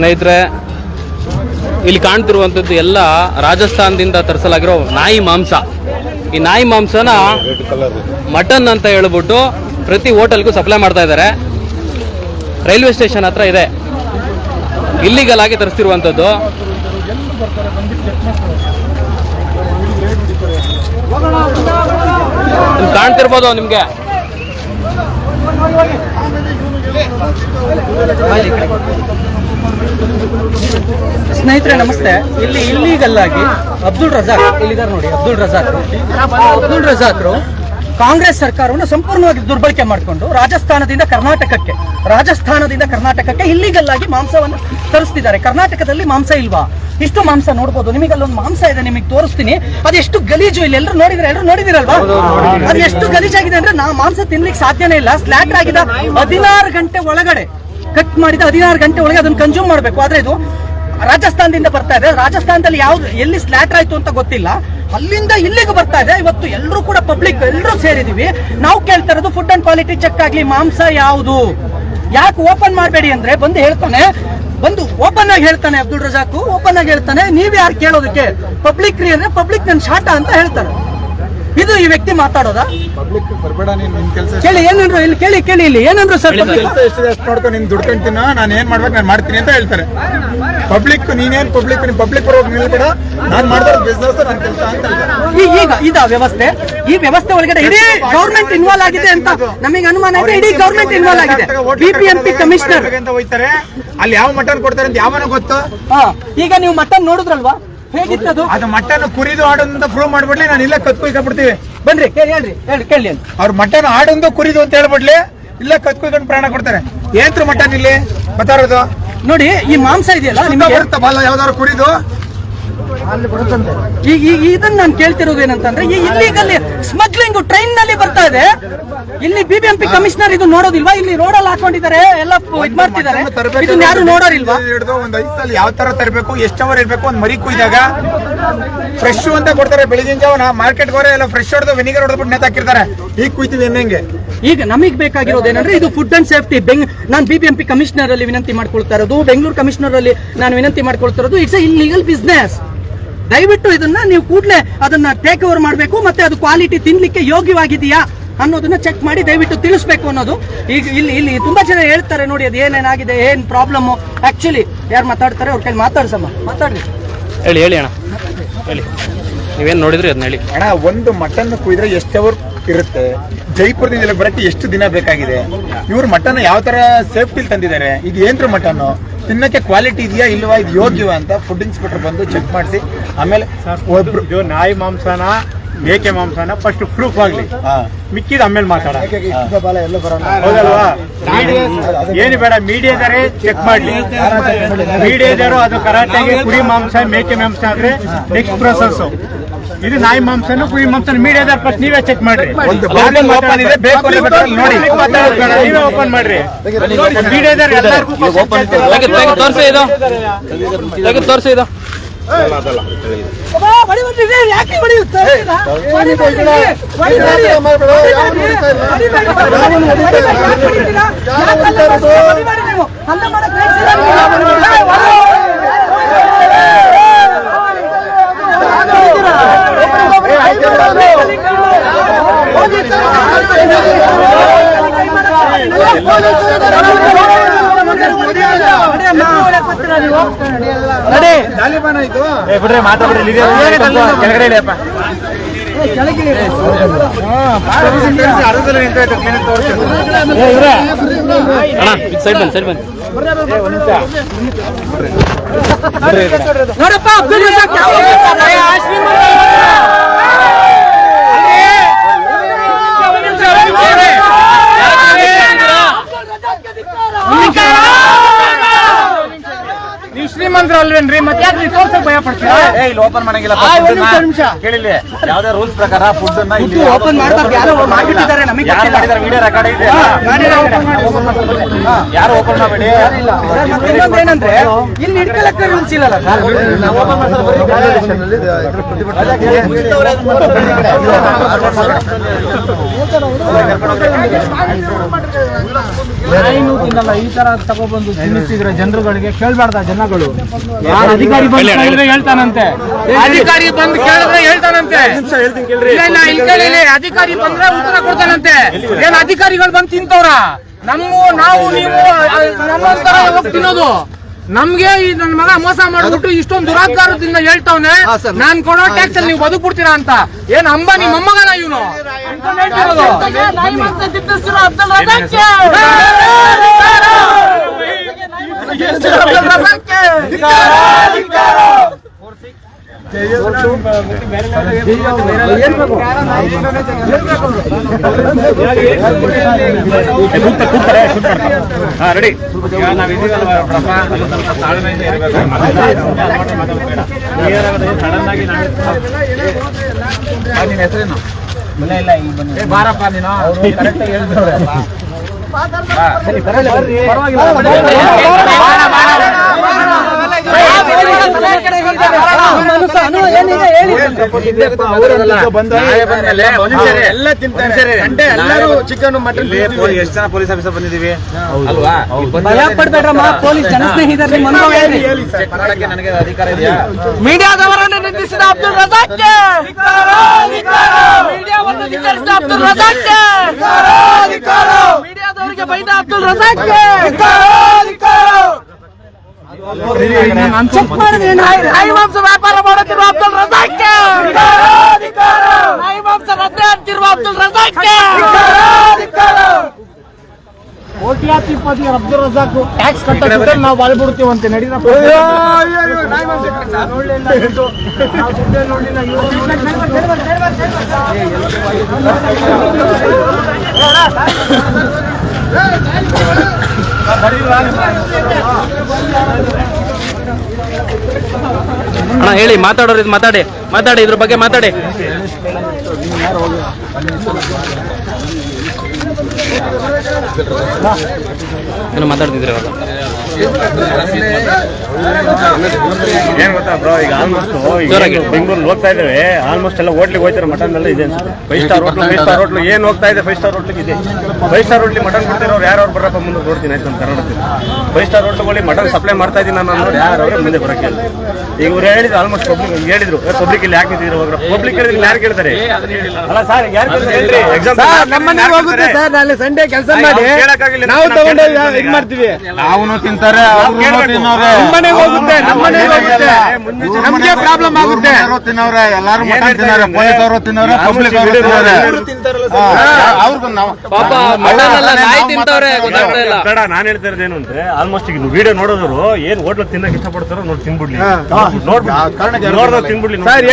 ಸ್ನೇಹಿತರೆ ಇಲ್ಲಿ ಕಾಣ್ತಿರುವಂಥದ್ದು ಎಲ್ಲ ರಾಜಸ್ಥಾನದಿಂದ ತರಿಸಲಾಗಿರೋ ನಾಯಿ ಮಾಂಸ. ಈ ನಾಯಿ ಮಾಂಸನ ಮಟನ್ ಅಂತ ಹೇಳ್ಬಿಟ್ಟು ಪ್ರತಿ ಹೋಟೆಲ್ಗೂ ಸಪ್ಲೈ ಮಾಡ್ತಾ ಇದ್ದಾರೆ. ರೈಲ್ವೆ ಸ್ಟೇಷನ್ ಹತ್ರ ಇದೆ. ಇಲ್ಲಿಗಲ್ ಆಗಿ ತರಿಸ್ತಿರುವಂಥದ್ದು. ಕಾಣ್ತಿರ್ಬೋದು ನಿಮಗೆ. ಸ್ನೇಹಿತರೆ, ನಮಸ್ತೆ. ಇಲ್ಲಿ ಇಲ್ಲಿಗಲ್ಲಾಗಿ ಅಬ್ದುಲ್ ರಜಾಕ್ ಇಲ್ಲಿದ್ದಾರೆ ನೋಡಿ, ಅಬ್ದುಲ್ ರಜಾಕ್ ಅಬ್ದುಲ್ ರಜಾಕ್ರು ಕಾಂಗ್ರೆಸ್ ಸರ್ಕಾರವನ್ನು ಸಂಪೂರ್ಣವಾಗಿ ದುರ್ಬಳಕೆ ಮಾಡಿಕೊಂಡು ರಾಜಸ್ಥಾನದಿಂದ ಕರ್ನಾಟಕಕ್ಕೆ ರಾಜಸ್ಥಾನದಿಂದ ಕರ್ನಾಟಕಕ್ಕೆ ಇಲ್ಲಿಗಲ್ಲಾಗಿ ಮಾಂಸವನ್ನ ತರಿಸ್ತಿದ್ದಾರೆ. ಕರ್ನಾಟಕದಲ್ಲಿ ಮಾಂಸ ಇಲ್ವಾ? ಇಷ್ಟು ಮಾಂಸ ನೋಡ್ಬೋದು. ನಿಮಗೆ ಅಲ್ಲೊಂದು ಮಾಂಸ ಇದೆ, ನಿಮಗೆ ತೋರಿಸ್ತೀನಿ. ಅದೆಷ್ಟು ಗಲೀಜು ಇಲ್ಲಿ? ಎಲ್ಲರೂ ನೋಡಿದ್ರೆ ಎಲ್ಲರೂ ನೋಡಿದಿರಲ್ವಾ? ಅದು ಎಷ್ಟು ಗಲೀಜಾಗಿದೆ ಅಂದ್ರೆ ನಾ ಮಾಂಸ ತಿನ್ಲಿಕ್ಕೆ ಸಾಧ್ಯನೇ ಇಲ್ಲ. ಸ್ಲಾಟ್ ಆಗಿದ ಹದಿನಾರು ಗಂಟೆ ಒಳಗಡೆ ಕಟ್ ಮಾಡಿದ ಹದಿನಾರು ಗಂಟೆ ಒಳಗೆ ಅದನ್ನ ಕನ್ಸ್ಯೂಮ್ ಮಾಡಬೇಕು. ಆದ್ರೆ ಇದು ರಾಜಸ್ಥಾನದಿಂದ ಬರ್ತಾ ಇದೆ. ರಾಜಸ್ಥಾನದಲ್ಲಿ ಯಾವ್ದು ಎಲ್ಲಿ ಸ್ಲ್ಯಾಟರ್ ಆಯ್ತು ಅಂತ ಗೊತ್ತಿಲ್ಲ. ಅಲ್ಲಿಂದ ಇಲ್ಲಿಗೆ ಬರ್ತಾ ಇದೆ. ಇವತ್ತು ಎಲ್ಲರೂ ಕೂಡ ಪಬ್ಲಿಕ್ ಎಲ್ಲರೂ ಸೇರಿದೀವಿ. ನಾವು ಕೇಳ್ತಾ ಇರೋದು ಫುಡ್ ಅಂಡ್ ಕ್ವಾಲಿಟಿ ಚೆಕ್ ಆಗ್ಲಿ, ಮಾಂಸ ಯಾವುದು? ಯಾಕೆ ಓಪನ್ ಮಾಡಬೇಡಿ ಅಂದ್ರೆ ಬಂದು ಹೇಳ್ತಾನೆ. ಬಂದು ಓಪನ್ ಆಗಿ ಹೇಳ್ತಾನೆ ಅಬ್ದುಲ್ ರಜಾಕು. ಓಪನ್ ಆಗಿ ಹೇಳ್ತಾನೆ. ನೀವ್ ಯಾರು ಕೇಳೋದಕ್ಕೆ? ಪಬ್ಲಿಕ್ ರೀ ಅಂದ್ರೆ ಪಬ್ಲಿಕ್ ನನ್ ಶಾಟ ಅಂತ ಹೇಳ್ತಾನೆ ಇದು ಈ ವ್ಯಕ್ತಿ ಮಾತಾಡೋದಾ? ಪಬ್ಲಿಕ್ ಬರ್ಬೇಡ ನೀನ್ ನಿನ್ ಕೆಲಸ ಕೇಳಿ ಏನಂದ್ರು ಇಲ್ಲಿ ಕೇಳಿ ಕೇಳಿ ಇಲ್ಲಿ ಏನಂದ್ರು ಸರ್ public? ಕೆಲಸ ಎಷ್ಟಿದೆ ಅಷ್ಟು ನೋಡ್ಕೊ ನೀನ್ ದುಡ್ಕೊಂತೀನ ನಾನು ಏನ್ ಮಾಡ್ಬೇಕು ನಾನು ಮಾಡ್ತೀನಿ ಅಂತ ಹೇಳ್ತಾರೆ. ಪಬ್ಲಿಕ್ ನೀನೇನ್ ಪಬ್ಲಿಕ್ ನೀನ್ ಪಬ್ಲಿಕ್ ಪರವಾಗಿ ನಿಲ್ಬೇಡ ನಾನ್ ಮಾಡ್ತಾ ಬಿಸ್ನೆಸ್ ನನ್ನ ಕೆಲಸ ಅಂತ ಈಗ ಇದ ವ್ಯವಸ್ಥೆ ಈ ವ್ಯವಸ್ಥೆ ಒಳಗಡೆ ಇಡೀ ಗೌರ್ಮೆಂಟ್ ಇನ್ವಾಲ್ವ್ ಆಗಿದೆ ಅಂತ ನಮಗೆ ಅನುಮಾನ ಇದೆ ಇಡೀ ಗೌರ್ಮೆಂಟ್ ಇನ್ವಾಲ್ವ್ ಆಗಿದೆ. ಬಿಪಿಎಂಪಿ ಕಮಿಷನರ್ ಅಂತ ಹೋಯ್ತಾರೆ? ಅಲ್ಲಿ ಯಾವ ಮಟನ್ ಕೊಡ್ತಾರೆ ಅಂತ ಯಾವನ ಗೊತ್ತು? ಈಗ ನೀವು ಮಟನ್ ನೋಡಿದ್ರಲ್ವಾ? ಹೇಗಿತ್ತದು? ಅದು ಮಟನ್ ಕುರಿದು ಆಡೋದಂತ ಪ್ರೂವ್ ಮಾಡ್ಬಿಡ್ಲಿ ನಾನು ಇಲ್ಲೇ ಕತ್ಕೊಯ್ತಾ ಬಿಡ್ತೀವಿ ಬನ್ರಿ ಕೇಳಿ ಹೇಳ್ರಿ ಹೇಳಿ ಕೇಳಿ ಅಂತ ಅವ್ರ ಮಟನ್ ಆಡೊಂದು ಕುರಿದು ಅಂತ ಹೇಳ್ಬಿಡ್ಲಿ ಇಲ್ಲೇ ಕತ್ಕೊಯ್ಕೊಂಡು ಪ್ರಾಣ ಕೊಡ್ತಾರೆ. ಏನ್ ಮಟನ್ ಇಲ್ಲಿ? ಬತ್ತಾರದು ನೋಡಿ ಈ ಮಾಂಸ ಇದೆಯಲ್ಲ ನಿಮಗೆ? ಬರುತ್ತಾ ಬಾಲ ಯಾವ್ದಾದ್ರು ಕುರಿದು? ಈಗ ಈಗ ಇದನ್ನ ನಾನು ಕೇಳ್ತಿರೋದು ಏನಂತಂದ್ರೆ ಈ ಇಲ್ಲಿಗಲ್ಲಿ ಸ್ಮಗ್ಲಿಂಗ್ ಟ್ರೈನ್ನಲ್ಲಿ ಬರ್ತಾ ಇದೆ. ಇಲ್ಲಿ ಬಿಬಿಎಂಪಿ ಕಮಿಷನರ್ ಇದು ನೋಡೋದಿಲ್ವಾ? ಇಲ್ಲಿ ರೋಡಲ್ಲಿ ಹಾಕೊಂಡಿದ್ದಾರೆ ಎಲ್ಲ ಇದ್ ಮಾಡ್ತಿದ್ದಾರೆ. ಇದನ್ನ ಯಾರು ನೋಡೋರಿಲ್ವಾ? ಒಂದ್ ಐದು ಸಲ ಯಾವ ತರ ತರಬೇಕು ಎಷ್ಟು ಅವರ್ ಇರ್ಬೇಕು ಒಂದ್ ಮರಿ ಕುಯ್ದಾಗ ಫ್ರೆಶ್ ಅಂತ ಕೊಡ್ತಾರೆ ಬೆಳಗಿನ ಜಾವ ಮಾರ್ಕೆಟ್ ಹೋದ್ರೆ ಎಲ್ಲ ಫ್ರೆಶ್ ಹೊಡೆದು ವಿನಿಗರ್ ಹೊಡೆದ್ಬಿಟ್ಟು ನೇತ್ ಹಾಕಿರ್ತಾರೆ ಈಗ ಕುಯ್ತೀವಿ ಹೆಂಗೆ ಈಗ ನಮಗ್ ಬೇಕಾಗಿರೋದು ಏನಂದ್ರೆ ಇದು ಫುಡ್ ಅಂಡ್ ಸೇಫ್ಟಿ ಬೆಂಗ್ ನಾನು ಬಿಬಿಎಂಪಿ ಕಮಿಷನರ್ ಅಲ್ಲಿ ವಿನಂತಿ ಮಾಡ್ಕೊಳ್ತಾ ಇರೋದು ಬೆಂಗಳೂರು ಕಮಿಷನರ್ ಅಲ್ಲಿ ನಾನು ವಿನಂತಿ ಮಾಡ್ಕೊಳ್ತಾ ಇರೋದು ಇಟ್ಸ್ ಇಲ್ಲಿಗಲ್ ಬಿಸ್ನೆಸ್ ದಯವಿಟ್ಟು ಇದನ್ನ ನೀವು ಕೂಡಲೇ ಅದನ್ನ ಟೇಕ್ ಓವರ್ ಮಾಡಬೇಕು ಮತ್ತೆ ಅದು ಕ್ವಾಲಿಟಿ ತಿನ್ಲಿಕ್ಕೆ ಯೋಗ್ಯವಾಗಿದೆಯಾ ಅನ್ನೋದನ್ನ ಚೆಕ್ ಮಾಡಿ ದಯವಿಟ್ಟು ತಿಳಿಸ್ಬೇಕು ಅನ್ನೋದು. ಈಗ ಇಲ್ಲಿ ಇಲ್ಲಿ ತುಂಬಾ ಜನ ಹೇಳ್ತಾರೆ ನೋಡಿ ಅದು ಏನೇನಾಗಿದೆ ಏನ್ ಪ್ರಾಬ್ಲಮ್ ಆಕ್ಚುಲಿ ಯಾರು ಮಾತಾಡ್ತಾರೆ ಅವ್ರ ಕೈ ಮಾತಾಡ್ಸಮ್ಮ ಮಾತಾಡ್ಲಿ ಹೇಳಿ ಹೇಳಿ ಅಣ್ಣ. ಹೇಳಿ. ನೀವೇನ್ ನೋಡಿದ್ರಿ ಅದನ್ನ ಹೇಳಿ. ಅಣ್ಣ ಒಂದು ಮಟನ್ ಕುಯ್ದ್ರೆ ಎಷ್ಟು ಅವರ್ ಇರುತ್ತೆ? ಜೈಪುರದಿಂದ ಬರಕ್ಕೆ ಎಷ್ಟು ದಿನ ಬೇಕಾಗಿದೆ? ಇವ್ರು ಮಟನ್ ಯಾವ ತರ ಸೇಫ್ಟಿ ತಂದಿದ್ದಾರೆ? ಇದು ಏನ್ರ ಮಟನ್ ತಿನ್ನಕ್ಕೆ ಕ್ವಾಲಿಟಿ ಇದೆಯಾ ಇಲ್ವಾ ಇದು ಯೋಗ್ಯವ ಅಂತ ಫುಡ್ ಇನ್ಸ್ಪೆಕ್ಟರ್ ಬಂದು ಚೆಕ್ ಮಾಡಿಸಿ. ಆಮೇಲೆ ಒಬ್ರು ಇದು ನಾಯಿ ಮಾಂಸನ ಮೇಕೆ ಮಾಂಸನ ಫಸ್ಟ್ ಪ್ರೂಫ್ ಆಗ್ಲಿ. ಹಾ. ಮಿಕ್ಕಿದ ಆಮೇಲೆ ಮಾತಾಡ. ಹೌದಲ್ವಾ? ಏನು ಬೇಡ ಮೀಡಿಯಾದರೆ ಚೆಕ್ ಮಾಡ್ಲಿ. ಮೀಡಿಯಾದರು ಅದು ಕರಾಟೆಗೆ ಕುರಿ ಮಾಂಸ ಮೇಕೆ ಮಾಂಸ ಆದ್ರೆ ನೆಕ್ಸ್ಟ್ ಪ್ರೊಸೆಸ್ ಇದು ನಾಯಿ ಮಾಂಸನು ಕುರಿ ಮಾಂಸನ ಮೀಡಿಯಾದ ಫಸ್ಟ್ ನೀವೇ ಚೆಕ್ ಮಾಡ್ರಿ. ಬೇಕು ನೋಡಿ. ನೀವೇ ಓಪನ್ ಮಾಡ್ರಿ. ಮೀಡಿಯಾದವ್ರು ಎಲ್ಲರಿಗೂ ತೋರಿಸಿ ಇದು? ತೆಗೆದು ತೋರಿಸಿ ಇದು? ಯಾಕೆ ಹೊಡೆಯುತ್ತೆ ಬಿಡ್ರಿ ಮಾತಾಡ್ರಿ ಕೆಳಗಡೆ ಇಳಿಯಪ್ಪ ಬನ್ನಿ ಬನ್ನಿ ನೋಡಪ್ಪ ಅಬ್ದುಲ್ ರಜಾಕ್ ಯಾವ ಹೋಗ್ತಾರೆ? ನೀವು ಶ್ರೀಮಂತರು ಅಲ್ವೇನ್ರಿ? ಮತ್ತೆ ಯಾಕೆ ನೀವು ತೋರ್ಸಕ್ ಭಯ ಪಡ್ತೀರಾ? ಏ, ಇಲ್ಲಿ ಓಪನ್ ಮಾಡಂಗಿಲ್ಲ ಆ, ಒಂದ್ ನಿಮಿಷ, ಒಂದ್ ನಿಮಿಷ. ಕೇಳಿಲ್ಲ ಯಾವ್ದೇ ರೂಲ್ಸ್ ಪ್ರಕಾರ ಫುಡ್ ಅನ್ನ ಇಲ್ಲಿ ಓಪನ್ ಮಾಡ್ಬಾರ್ದು, ಯಾರೋ ಮಾಡ್ಬಿಟ್ಟಿದ್ದಾರೆ, ನಮಗೆ ಯಾರು. ಮಾಡಿದ್ದಾರೆ? ವಿಡಿಯೋ ರೆಕಾರ್ಡ್ ಇದೆ. ಯಾರು ಓಪನ್ ಮಾಡಬೇಡಿ? ಮತ್ತೆ ಇನ್ನೊಂದು ಏನಂದ್ರೆ ಇಲ್ಲಿ ಹಿಡ್ಕೊಳಕ್ಕೆ ರೂಲ್ಸ್ ಇಲ್ಲಲ್ಲ ಸರ್ ನಾಯಿನೂ ತಿನ್ನಲ್ಲ ಈ ತರ ತಗೊಬಂದು ತಿನ್ನಿಸಿದ್ರೆ ಜನರುಗಳಿಗೆ ಕೇಳ್ಬಾರ್ದ ಜನಗಳು. ಯಾರು ಅಧಿಕಾರಿ ಬಂದು ಕೇಳಿದ್ರೆ ಹೇಳ್ತಾನಂತೆ. ಅಧಿಕಾರಿ ಬಂದು ಕೇಳಿದ್ರೆ ಹೇಳ್ತಾನಂತೆ. ಅಧಿಕಾರಿ ಬಂದ್ರೆ ಉತ್ತರ ಕೊಡ್ತಾನಂತೆ. ಏನ್ ಅಧಿಕಾರಿಗಳು ಬಂದು ತಿಂತವ್ರ? ನಮ್ಮ ನಾವು ನೀವು ನಮ್ಮಂತರ ಹೋಗಿ ತಿನ್ನೋದು. ನಮ್ಗೆ ಈ ನನ್ನ ಮಗ ಮೋಸ ಮಾಡ್ಬಿಟ್ಟು ಇಷ್ಟೊಂದು ದುರಾಚಾರದಿಂದ ಹೇಳ್ತಾವನೆ ನಾನ್ ಕೊಡೋ ಟ್ಯಾಕ್ಸ್ ಅಲ್ಲಿ ನೀವು ಬದುಕ್ಬಿಡ್ತೀರಾ ಅಂತ. ಏನ್ ಅಂಬಾನಿ ಮೊಮ್ಮಗನ ಇವನು? ರೆಡಿ ಆಗಿ ನಿನ್ನ ಹೆಸರೇನು ಇಲ್ಲ ಬಾರಪ್ಪ ನೀನು ಕರೆಕ್ಟ್ ಹೇಳ್ತಾರೆ ಸಂಡೆ ಎಲ್ಲರೂ ಚಿಕನ್ ಮಟನ್ ಎಷ್ಟು ಜನ ಪೊಲೀಸ್ ಆಫೀಸರ್ ಬಂದಿದ್ದೀವಿ ಅಲ್ವಾ ಪಡ್ಬೇಡ್ರಮ್ಮ ಪೊಲೀಸ್ ಜನಸ್ನೇಹಿತರು ನಿಮ್ಮ ಅನುಭವ ಹೇಳಿ. ನನಗೆ ಅಧಿಕಾರ ಇದೆಯಾ ಮೀಡಿಯಾದವರನ್ನು ನಿಂದಿಸಿದ ಅಬ್ದುಲ್ ರಜಾಕ್ ಮೀಡಿಯಾವನ್ನು ನಿಂದಿಸಿದ ಅಬ್ದುಲ್ ರಜಾಕ್ ಮೀಡಿಯಾದವರಿಗೆ ಬೈದ ಅಬ್ದುಲ್ ರಜಾಕ್ಗೆ ಚೆಕ್ ಮಾಡಿದ್ರೆ ನಾಯಿ ಮಾಂಸ ವ್ಯಾಪಾರ ಮಾಡುತ್ತಿರುವ ಅಬ್ದುಲ್ ರಜಾಕ್ಗೆ ನಾಯಿ ಮಾಂಸ ರದ್ದೆ ಅಂತಿರುವ ಅಬ್ದುಲ್ ಅಬ್ದುಲ್ ರಜಾಕ್ ಟ್ಯಾಕ್ಸ್ ಕಟ್ಟಿದ್ರೆ ನಾವು ಬಾಳ್ಬಿಡ್ತೀವಂತೆ ನಡೀರಪ್ಪ ಅಣ್ಣ ಹೇಳಿ ಮಾತಾಡೋರು ಇದು ಮಾತಾಡಿ ಮಾತಾಡಿ ಇದ್ರ ಬಗ್ಗೆ ಮಾತಾಡಿ. ಏನು ಮಾತಾಡ್ತಿದ್ರಿ ಅವಾಗ ಏನ್ ಗೊತ್ತಾ ಬ್ರೋ ಈಗ ಆಲ್ಮೋಸ್ಟ್ ಈಗ ಬೆಂಗಳೂರು ಹೋಗ್ತಾ ಇದ್ದೇವೆ ಆಲ್ಮೋಸ್ಟ್ ಎಲ್ಲ ಹೋಟ್ಲಿಗೆ ಹೋಗ್ತಾರೆ ಮಟನ್ ಎಲ್ಲ ಇದೆ five star hotel five star hotel ಏನ್ ಹೋಗ್ತಾ ಇದೆ ಫೈವ್ ಸ್ಟಾರ್ ಹೋಟ್ಲಿಗೆ ಇದೆ. ಫೈವ್ ಸ್ಟಾರ್ ಹೋಟ್ಲಿ ಮಟನ್ ಕೊಡ್ತಿರೋರು ಯಾರು ಬರಪ್ಪ ಮುಂದೆ ನೋಡ್ತೀನಿ ಆಯ್ತು ನಮ್ಮ ಕರ್ನಾಟಕದಲ್ಲಿ. ಫೈವ್ ಸ್ಟಾರ್ ಹೋಟ್ಲುಗಳಿಗೆ ಮಟನ್ ಸಪ್ಲೈ ಮಾಡ್ತಾ ಇದ್ದೀನಿ ನಾನು ಅನ್ನೋರು ಯಾರು ಅವ್ರಿಗೆ ಮುಂದೆ ಬರಕ್ಕೆ ಇಲ್ಲ. ಈಗ ಇವ್ರು ಹೇಳಿದ್ರು ಆಲ್ಮೋಸ್ಟ್ ಪಬ್ಲಿಕ್ ಹೇಳಿದ್ರು. ಪಬ್ಲಿಕ್ ಇಲ್ಲಿ ಯಾಕೆ ನಿಂತಿದ್ರು ಹೋಗ್ರ? ಪಬ್ಲಿಕ್ ಹೇಳಿದ್ರೆ ಯಾರು ಕೇಳ್ತಾರೆ? ಅಲ್ಲ ಸರ್ ಯಾರು ಹೇಳ್ರಿ ಎಕ್ಸಾಮ್ ನಮ್ಮನೆ ಹೋಗುತ್ತೆ ಸರ್ ನಾಳೆ ಸಂಡೇ ಕೆಲಸ ಮಾಡಿ ನಾವು ತಗೊಂಡೋಗಿ ಇದು ಮಾಡ್ತೀವಿ. ಅವನು ತಿಂತಾರೆ ನಮ್ಮನೆಗೆ ಹೋಗುತ್ತೆ ನಮ್ಮನೆಗೆ ಹೋಗುತ್ತೆ. ನಮ್ಗೆ ಪ್ರಾಬ್ಲಮ್ ಆಗುತ್ತೆ. ತಿನ್ನವ್ರೆ ಎಲ್ಲಾರು ಮಟನ್ ತಿನ್ನವ್ರೆ ಪೊಲೀಸ್ ಅವರು ತಿನ್ನವ್ರೆ ಪಬ್ಲಿಕ್ ಅವರು ತಿನ್ನವ್ರೆ. ಅವ್ರಿಗೂ ನಾವು ಪಾಪ ಮಟನ್ ಎಲ್ಲ ನಾಯಿ ತಿಂತವ್ರೆ ಗೊತ್ತಾಗ್ತಾ ಇಲ್ಲ. ಬೇಡ ನಾನು ಹೇಳ್ತಾ ಇರೋದೇನು ಅಂದ್ರೆ ಆಲ್ಮೋಸ್ಟ್ ಈಗ ವಿಡಿಯೋ ನೋಡೋದ್ರು ಏನ್ ಹೋಟ್ಲ್ ತಿನ್ನಕ್ ಇಷ್ಟಪಡ್ತಾರೋ ನೋಡಿ ತಿನ್ಬಿಡ್ಲಿ. ನೋಡ್ಬಿಟ್ಟು ನೋಡ್ದವ್ರು ತಿನ್ಬಿಡ್ಲಿ ಸರ್